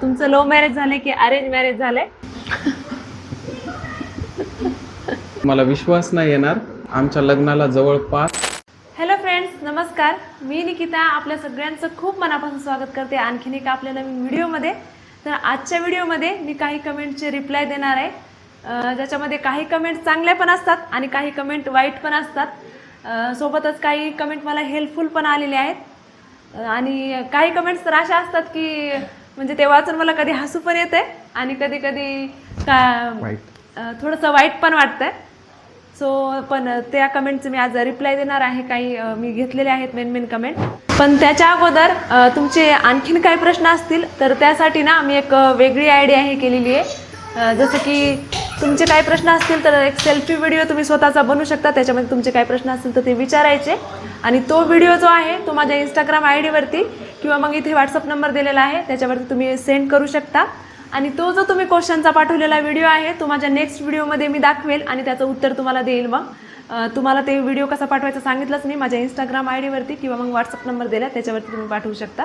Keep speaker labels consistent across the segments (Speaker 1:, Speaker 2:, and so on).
Speaker 1: तुमचं love marriage झालंय की अरेंज मॅरेज झालंय?
Speaker 2: मला विश्वास नाही येणार. आमच्या लग्नाला जवळपास
Speaker 1: हॅलो फ्रेंड्स नमस्कार. मी निकिता आपल्या सगळ्यांचं खूप मनापासून स्वागत करते आणखीन एका आपल्या नवीन व्हिडिओमध्ये. तर आजच्या व्हिडिओमध्ये मी काही कमेंटचे रिप्लाय देणार आहे. ज्याच्यामध्ये काही कमेंट चांगल्या पण असतात आणि काही कमेंट वाईट पण असतात. सोबतच काही कमेंट मला हेल्पफुल पण आलेले आहेत. आणि काही कमेंट्स तर अशा असतात की म्हणजे ते वाचून मला कधी हसू पण येते आणि कधी कधी का थोडंसं वाईट पण वाटतंय. सो पण त्या कमेंटचं मी आज रिप्लाय देणार आहे. काही मी घेतलेले आहेत मेन मेन कमेंट पण त्याच्या अगोदर तुमचे आणखीन काही प्रश्न असतील तर त्यासाठी ना मी एक वेगळी आयडिया हे केलेली आहे. जसं की तुमचे काही प्रश्न असतील तर एक सेल्फी व्हिडिओ तुम्ही स्वतःचा बनवू शकता. त्याच्यामध्ये तुमचे काही प्रश्न असतील तर ते विचारायचे. आणि तो व्हिडिओ जो आहे तो माझ्या इंस्टाग्राम आय डीवरती किंवा मग इथे व्हॉट्सअप नंबर दिलेला आहे. त्याच्यावरती तुम्ही सेंड करू शकता. आणि तो जो तुम्ही क्वेश्चनचा पाठवलेला व्हिडिओ आहे तो माझ्या नेक्स्ट व्हिडिओमध्ये मी दाखवेल आणि त्याचं उत्तर तुम्हाला देईल मग. तुम्हाला ते व्हिडिओ कसा पाठवायचा सांगितलंच नाही. माझ्या इंस्टाग्राम आय डीवरती किंवा मग व्हॉट्सअप नंबर दिला त्याच्यावरती तुम्ही पाठवू शकता.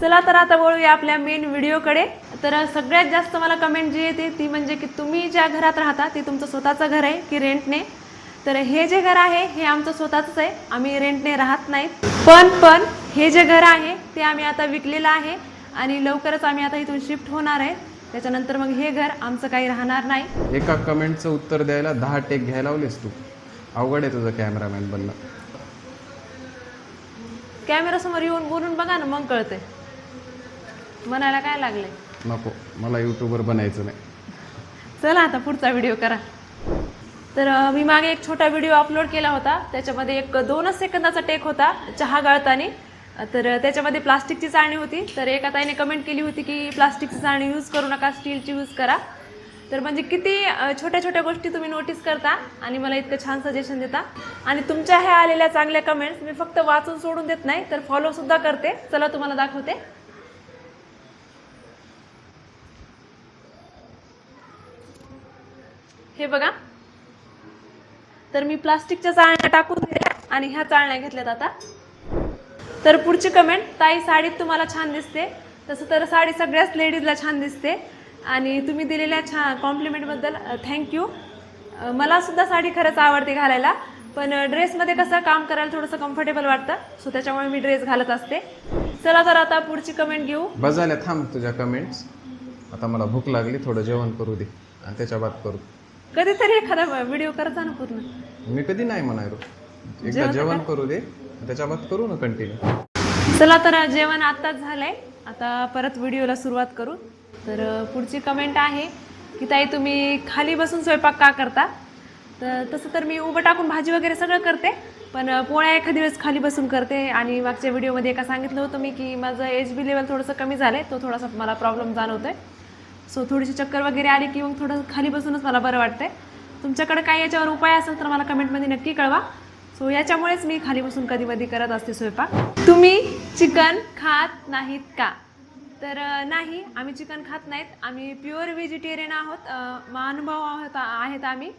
Speaker 1: चला तर आता वळूया आपल्या मेन व्हिडिओकडे तर सगळ्यात जास्त मला कमेंट जी येते ती म्हणजे की तुम्ही ज्या घरात राहता ते तुमचं स्वतःचं घर आहे की रेंटने तर हे जे घर आहे हे आमचं स्वतःच आहे. आम्ही रेंटने राहत नाहीत. पण पण हे जे घर आहे ते आम्ही आता विकलेलं आहे आणि लवकरच आम्ही आता इथून शिफ्ट होणार आहे. त्याच्यानंतर मग हे घर आमचं काही राहणार नाही.
Speaker 2: एका कमेंटचं उत्तर द्यायला दहा टेक घ्यायला लावलेस तू. अवघड आहे तुझं कॅमेरामॅन बनणं.
Speaker 1: कॅमेरासमोर येऊन बोलून बघा ना मग कळतंय. म्हणायला काय लागलंय?
Speaker 2: नको मला यूट्यूबर बनायचं नाही.
Speaker 1: चला आता पुढचा व्हिडिओ करा. तर अं, मी मागे एक छोटा व्हिडिओ अपलोड केला होता. त्याच्यामध्ये एक दोनच सेकंदाचा टेक होता चहा गाळताना. तर त्याच्यामध्ये प्लास्टिकची चाळणी होती. तर एका ताईने कमेंट केली होती की प्लास्टिकची चाळणी यूज करू नका स्टीलची यूज करा. तर म्हणजे किती छोट्या छोट्या गोष्टी तुम्ही नोटीस करता आणि मला इतकं छान सजेशन देता. आणि तुमच्या ह्या आलेल्या चांगल्या कमेंट्स मी फक्त वाचून सोडून देत नाही तर फॉलो सुद्धा करते. चला तुम्हाला दाखवते. हे बघा. तर मी प्लास्टिकच्या चाळण्या टाकून दिल्या आणि ह्या चाळण्या घेतल्यात आता. तर पुढची कमेंट ताई साडीत तुम्हाला छान दिसते. तसं तर साडी सगळ्याच लेडीजला छान दिसते. आणि तुम्ही दिलेल्या छान कॉम्प्लिमेंटबद्दल थँक्यू मला सुद्धा साडी खरंच आवडते घालायला पण ड्रेसमध्ये कसं काम करायला थोडंसं कम्फर्टेबल वाटतं सो त्याच्यामुळे मी ड्रेस घालत असते. चला तर आता पुढची कमेंट घेऊ.
Speaker 2: बजायला थांब तुझ्या कमेंट्स आता मला भूक लागली थोडं जेवण करू दे आणि त्याच्या बात करू.
Speaker 1: कधीतरी एखादा व्हिडिओ करता ना पूर्ण.
Speaker 2: मी कधी नाही म्हणायलो एकदा जेवण करू. दे त्याच्या बात करू ना कंटिन्यू
Speaker 1: चला तर जेवण आत्ताच झालंय. आता परत व्हिडिओला सुरुवात करू. तर पुढची कमेंट आहे की ताई तुम्ही खाली बसून स्वयंपाक का करता? तर तसं तर मी उभं टाकून भाजी वगैरे सगळं करते पण पोळ्या एखादी वेळेस खाली बसून करते. आणि मागच्या व्हिडिओमध्ये एका सांगितलं होतं मी की माझं एच बी लेवल थोडंसं कमी झालं आहे तो थोडासा मला प्रॉब्लेम जाणवतो आहे सो थोडीशी चक्कर वगैरे आली की मग थोडं खाली बसूनच मला बरं वाटतंय. तुमच्याकडे काही याच्यावर उपाय असेल तर मला कमेंटमध्ये नक्की कळवा. सो याच्यामुळेच मी खाली बसून कधी कधी करत असते स्वयंपाक. तुम्ही चिकन खात नाहीत का? तर नाही आम्ही चिकन खात नाहीत. आम्ही प्युअर व्हेजिटेरियन आहोत. महानुभाव आहोत आहेत आम्ही.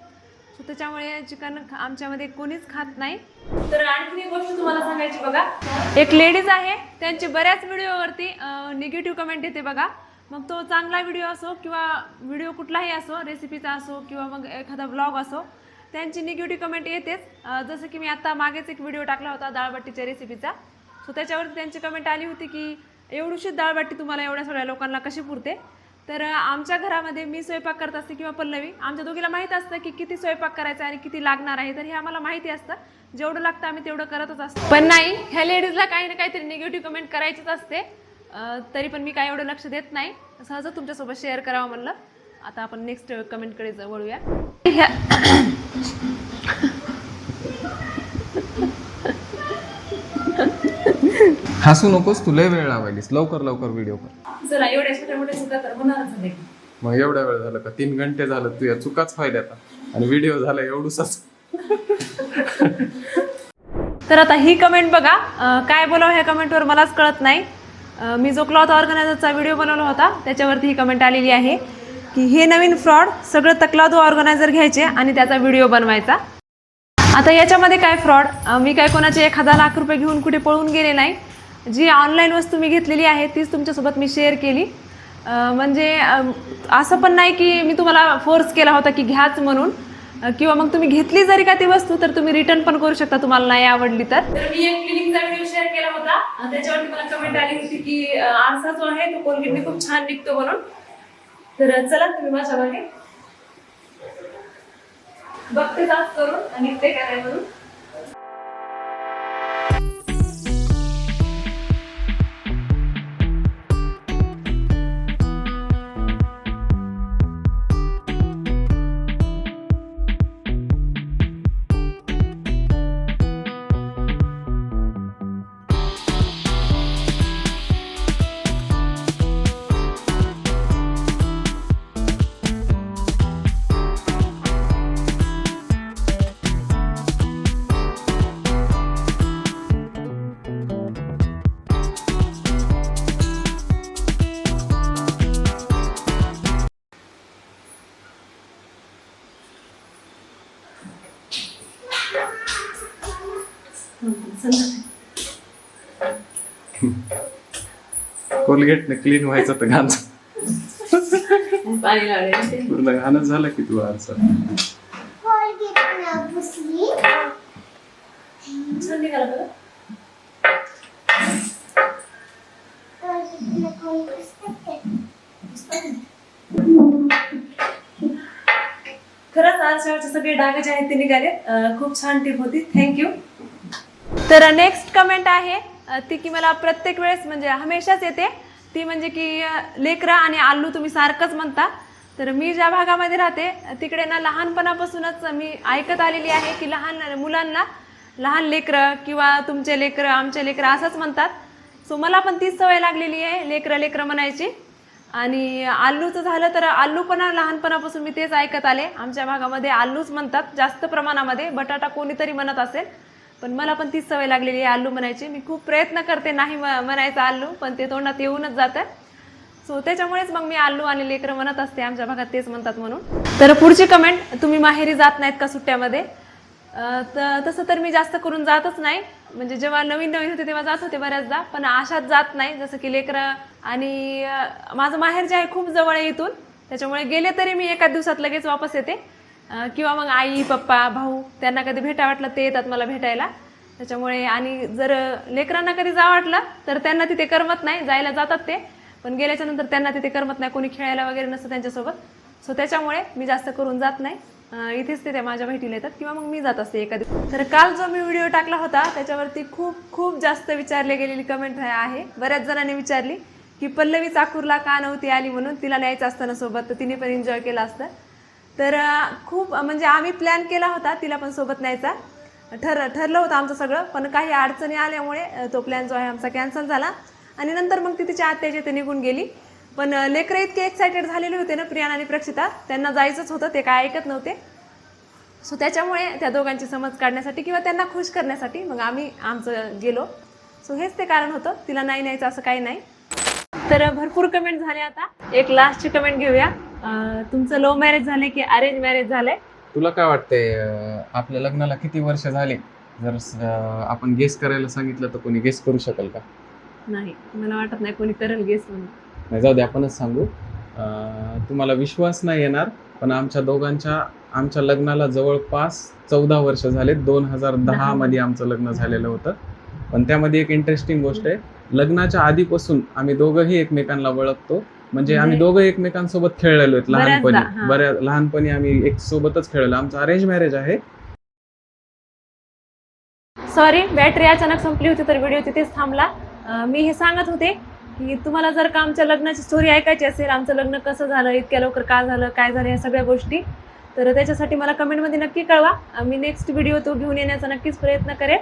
Speaker 1: सो त्याच्यामुळे चिकन आमच्यामध्ये कोणीच खात नाही. तर आणखी एक गोष्ट तुम्हाला सांगायची बघा. एक लेडीज आहे त्यांची बऱ्याच व्हिडिओवरती निगेटिव्ह कमेंट येते बघा. मग तो चांगला व्हिडिओ असो किंवा व्हिडिओ कुठलाही असो रेसिपीचा असो किंवा मग एखादा ब्लॉग असो त्यांची निगेटिव्ह कमेंट येतेच. जसं की मी आत्ता मागेच एक व्हिडिओ टाकला होता दाळबट्टीच्या रेसिपीचा. सो त्याच्यावरती त्यांची कमेंट आली होती की एवढीशीच डाळबट्टी तुम्हाला एवढ्या सगळ्या लोकांना कशी पुरते? तर आमच्या घरामध्ये मी स्वयंपाक करत असते किंवा पल्लवी. आमच्या दोघीला माहीत असतं की किती स्वयंपाक करायचा आणि किती लागणार आहे. तर हे आम्हाला माहिती असतं. जेवढं लागतं आम्ही तेवढं करतच असतो. पण नाही ह्या लेडीजला काही ना काहीतरी निगेटिव्ह कमेंट करायचीच असते. तरी पण मी काय एवढं लक्ष देत नाही. सहजच तुमच्यासोबत शेअर करावं म्हणलं. आता आपण नेक्स्ट कमेंटकडे जवळूया वळूया. ह्या
Speaker 2: हसू नकोस तू लय वेळ लावायलीस. लवकर लवकर व्हिडिओ कर.
Speaker 1: चला एवढ्या छोट्या मोठ्या चुका तर होणारच झाले
Speaker 2: मग एवढ्या वेळ झालं का? तीन घंटे झालं तू या चुकाच फायद्या आता आणि व्हिडिओ झाला एवढूसाच.
Speaker 1: तर आता ही कमेंट बघा. अं, काय बोलावं ह्या कमेंटवर मलाच कळत नाही. अं, मी जो क्लॉथ ऑर्गनायझरचा व्हिडिओ बनवला होता त्याच्यावरती ही कमेंट आलेली आहे की हे नवीन फ्रॉड सगळं तकलादू ऑर्गनायझर घ्यायचे आणि त्याचा व्हिडिओ बनवायचा. आता याच्यामध्ये काय फ्रॉड मी काय कोणाचे एक हजार लाख रुपये घेऊन कुठे पळून गेले नाही. जी ऑनलाईन वस्तू मी घेतलेली आहे तीच तुमच्यासोबत मी शेअर केली. म्हणजे असं पण नाही की मी तुम्हाला फोर्स केला होता की घ्याच म्हणून. किंवा मग तुम्ही घेतली जरी का ती वस्तू तर तुम्ही रिटर्न पण करू शकता तुम्हाला नाही आवडली तर. मी एक क्लिनिकचा व्हिडिओ शेअर केला होता. त्याच्यावर त्याच्यावरती मला कमेंट आली होती की आरसा जो आहे तो कोलगेटने खूप छान निघतो म्हणून. तर चला तुम्ही माझ्या मागे. बघते जास्त करून आणि ते करायला म्हणून
Speaker 2: कोलगेटने क्लीन व्हायचं तर घाण.
Speaker 1: पाणी लावले
Speaker 2: पूर्ण घाणच झालं की तू आरसा.
Speaker 1: छान निघाला बघा खरंच आज शेवटचे सगळे डाग जे आहेत ते निघाले खूप छान टिप होती. थँक्यू तर नेक्स्ट कमेंट आहे ती की मला प्रत्येक वेळेस म्हणजे हमेशाच येते. ती म्हणजे की लेकरा आणि आलू तुम्ही सारखंच म्हणता. तर मी ज्या भागामध्ये राहते तिकडे ना लहानपणापासूनच मी ऐकत आलेली आहे की लहान मुलांना लहान लेकरं किंवा तुमचे लेकरं आमचे लेकरं असंच म्हणतात. सो मला पण तीच सवय लागलेली आहे लेकरं लेकरं म्हणायची. आणि आल्लूचं झालं तर आल्लू पण लहानपणापासून मी तेच ऐकत आले. आमच्या भागामध्ये आल्लूच म्हणतात जास्त प्रमाणामध्ये. बटाटा कोणीतरी म्हणत असेल. पण मला पण तीच सवय लागलेली आहे आलू म्हणायची. मी खूप प्रयत्न करते नाही म- म्हणायचं आलू पण ते तोंडात येऊनच जातं सो त्याच्यामुळेच मग मी आलू आणि लेकरं म्हणत असते. आमच्या भागात तेच म्हणतात म्हणून. तर पुढची कमेंट तुम्ही माहेरी जात नाहीत का सुट्ट्यामध्ये? तर तसं तर मी जास्त करून जातच नाही. म्हणजे जेव्हा नवीन नवीन होते तेव्हा जात होते बऱ्याचदा पण आशात जात नाही. जसं की लेकरं आणि माझं माहेर जे आहे खूप जवळ आहे इथून. त्याच्यामुळे गेले तरी मी एका दिवसात लगेच वापस येते. किंवा मग आई पप्पा भाऊ त्यांना कधी भेटा वाटलं ते येतात मला भेटायला. त्याच्यामुळे आणि जर लेकरांना कधी जा वाटलं तर त्यांना तिथे करमत नाही जायला जातात ते. पण गेल्याच्यानंतर त्यांना तिथे करमत नाही कोणी खेळायला वगैरे नसतं त्यांच्यासोबत. सो त्याच्यामुळे मी जास्त करून जात नाही. इथेच ते त्या माझ्या भेटीला येतात किंवा मग मी जात असते एखादी. तर काल जो मी व्हिडिओ टाकला होता त्याच्यावरती खूप खूप जास्त विचारले गेलेली कमेंट आहे. बऱ्याच जणांनी विचारली की पल्लवी चाकूरला का नव्हती आली म्हणून? तिला न्यायचं असतं ना सोबत. तर तिने पण एन्जॉय केलं असतं. तर खूप म्हणजे आम्ही प्लॅन केला होता तिला पण सोबत न्यायचा. ठर ठरलं होतं आमचं सगळं पण काही अडचणी आल्यामुळे तो प्लॅन जो आहे आमचा कॅन्सल झाला. आणि नंतर मग ती तिच्या आत्याच्या ते निघून गेली. पण लेकरं इतके एक्सायटेड झालेले होते ना प्रियान आणि प्रक्षिता. त्यांना जायचंच होतं ते काय ऐकत नव्हते. सो त्याच्यामुळे त्या दोघांची समज काढण्यासाठी किंवा त्यांना खुश करण्यासाठी मग आम्ही आमचं गेलो. सो हेच ते कारण होतं. तिला नाही न्यायचं असं काही नाही. तर भरपूर कमेंट झाले आता. एक लास्टची कमेंट घेऊया. तुमचं लव्ह मॅरेज झालंय की अरेंज मॅरेज झालंय?
Speaker 2: तुला काय वाटतंय अं, आपल्या लग्नाला किती वर्ष झाले? जर स- अं, आपण गेस करायला सांगितलं तर कोणी गेस करू शकेल का?
Speaker 1: नाही मला वाटत नाही कोणी करेल गेस म्हणून.
Speaker 2: नाही जाऊ दे आपणच सांगू. अं, तुम्हाला विश्वास नाही येणार पण आमच्या दोघांच्या आमच्या लग्नाला जवळपास चौदा वर्ष झाले दोन हजार दहा. मध्ये आमचं लग्न झालेलं होतं. पण त्यामध्ये एक इंटरेस्टिंग गोष्ट आहे. लग्नाच्या आधीपासून आम्ही दोघंही एकमेकांना ओळखतो म्हणजे आम्ही दोघं एकमेकांसोबत खेळलेलो आहेत लहानपणी. बऱ्या लहानपणी आम्ही एक सोबतच खेळलो. आमचं अरेंज मॅरेज आहे.
Speaker 1: सॉरी बॅटरी अचानक संपली होती तर व्हिडिओ तिथेच थांबला. मी हे सांगत होते की तुम्हाला जर का आमच्या लग्नाची स्टोरी ऐकायची असेल आमचं लग्न कसं झालं इतक्या लवकर का झालं काय झालं या सगळ्या गोष्टी तर त्याच्यासाठी मला कमेंटमध्ये नक्की कळवा. मी नेक्स्ट व्हिडिओ तो घेऊन येण्याचा नक्कीच प्रयत्न करेन.